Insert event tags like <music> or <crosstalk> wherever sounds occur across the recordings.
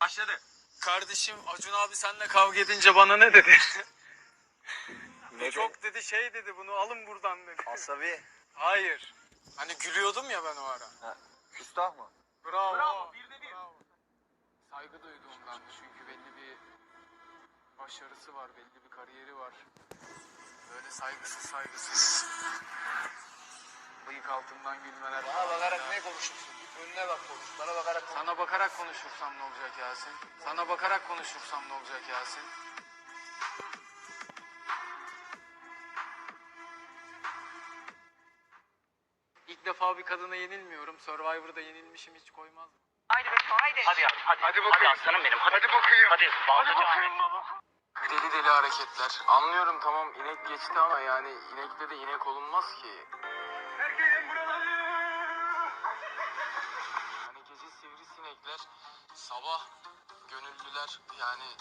Başladı. Kardeşim Acun abi senle kavga edince bana ne dedi? Ne <laughs> Çok dedi şey dedi bunu alın buradan dedi. Asabi. Hayır. Hani gülüyordum ya ben o ara. Küstah mı? Bravo. Bravo, bir de bir. Bravo. Saygı duyduğumdan çünkü belli bir başarısı var, belli bir kariyeri var. Böyle saygısız saygısız. Altından gülmeler. Bana bakarak ne konuşursun? Önüne bak konuş. Bana bakarak konuş. Sana bakarak konuşursam ne olacak Yasin? Sana bakarak konuşursam ne olacak Yasin? İlk defa bir kadına yenilmiyorum. Survivor'da yenilmişim hiç koymaz. Haydi Beto haydi. Hadi ya. Hadi, Hadi bakayım. aslanım benim. Hadi, Hadi bakayım. Hadi. Hadi bakayım baba. Deli deli hareketler. Anlıyorum tamam inek geçti ama yani inekte de inek olunmaz ki. Herkesin sabah gönüllüler yani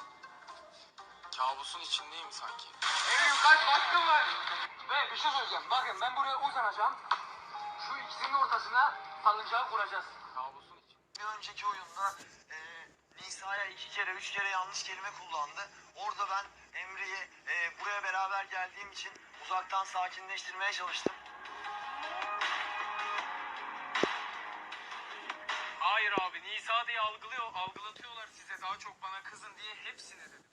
kabusun içindeyim sanki. Benim kaç baskım var. Ve bir şey söyleyeceğim. Bakın ben buraya uzanacağım. Şu ikisinin ortasına salıncağı kuracağız. Kabusun içinde. Bir önceki oyunda e, Nisa'ya iki kere, üç kere yanlış kelime kullandı. Orada ben Emre'yi e, buraya beraber geldiğim için uzaktan sakinleştirmeye çalıştım. Abi Nisa diye algılıyor, algılatıyorlar size daha çok bana kızın diye hepsine dedim.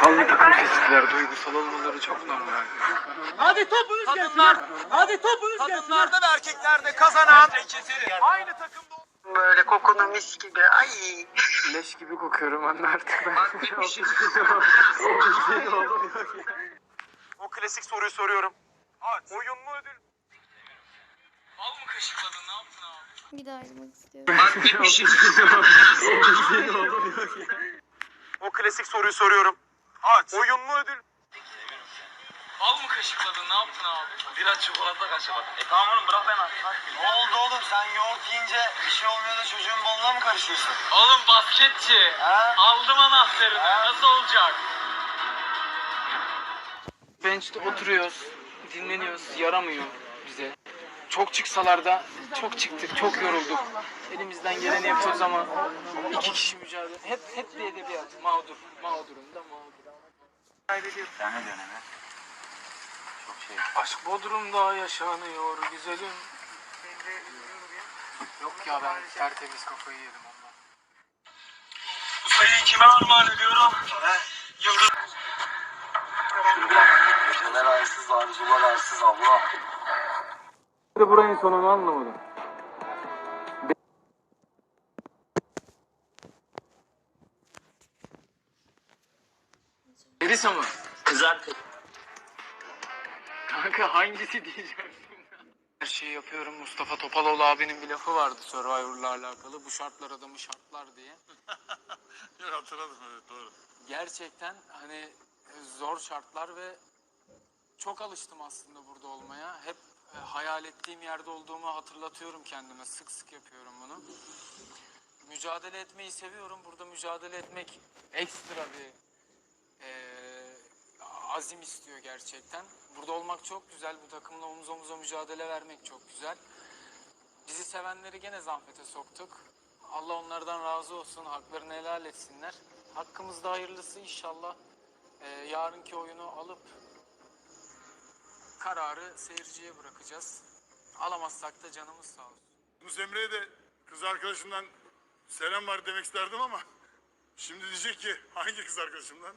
Hangi takım kestiler duygusal olmaları çok normal. Hadi topunuz Kadınlar, Hadi topunuz Kadınlarda ve erkeklerde kazanan aynı takımda Böyle kokunu mis gibi. Ay. Leş gibi kokuyorum anne artık ben. O klasik soruyu soruyorum. Oyun mu ödül? Al mı kaşıkladın ne yaptın abi? Bir daha ayrılmak istiyorum. O klasik soruyu soruyorum. Oyun mu ödül? Al mı kaşıkladın ne yaptın abi? Biraz çikolata kaçırmadım. E tamam oğlum bırak ben artık. Ne oldu oğlum sen yoğurt yiyince bir şey olmuyor da çocuğun balına mı karışıyorsun? Oğlum basketçi. Ha? Aldım anahtarını. Nasıl olacak? Bench'te oturuyoruz. Dinleniyoruz. Yaramıyor bize. Çok çıksalar da çok çıktık. Çok yorulduk. Elimizden geleni yapıyoruz ama iki kişi mücadele. Hep hep bir edebiyat. Mağdur. Mağdurum da mağdur. Kaybediyoruz. Sen ne diyorsun Emre? Çok şey. Aşk Bodrum'da yaşanıyor güzelim. Yok ya ben tertemiz kafayı yedim ondan. Bu sayıyı kime armağan ediyorum? Yıldız. Geceler arsız, arzular arsız abla. Buranın sonunu anlamadım. Berisa mı? Kızart. Kanka hangisi diyeceğim Her şeyi yapıyorum. Mustafa Topaloğlu abinin bir lafı vardı Survivor'la alakalı. Bu şartlar adamı şartlar diye. <laughs> Hatırladım evet doğru. Gerçekten hani zor şartlar ve çok alıştım aslında burada olmaya. Hep e, hayal ettiğim yerde olduğumu hatırlatıyorum kendime. Sık sık yapıyorum bunu. Mücadele etmeyi seviyorum. Burada mücadele etmek ekstra bir e, azim istiyor gerçekten. Burada olmak çok güzel. Bu takımla omuz omuza mücadele vermek çok güzel. Bizi sevenleri gene zahmete soktuk. Allah onlardan razı olsun. Haklarını helal etsinler. Hakkımızda hayırlısı inşallah. Ee, yarınki oyunu alıp kararı seyirciye bırakacağız. Alamazsak da canımız sağ olsun. Yunus Emre'ye de kız arkadaşımdan selam var demek isterdim ama şimdi diyecek ki hangi kız arkadaşımdan?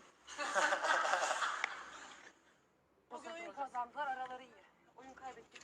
Bugün oyun kazandılar araları iyi. Oyun kaybettikleri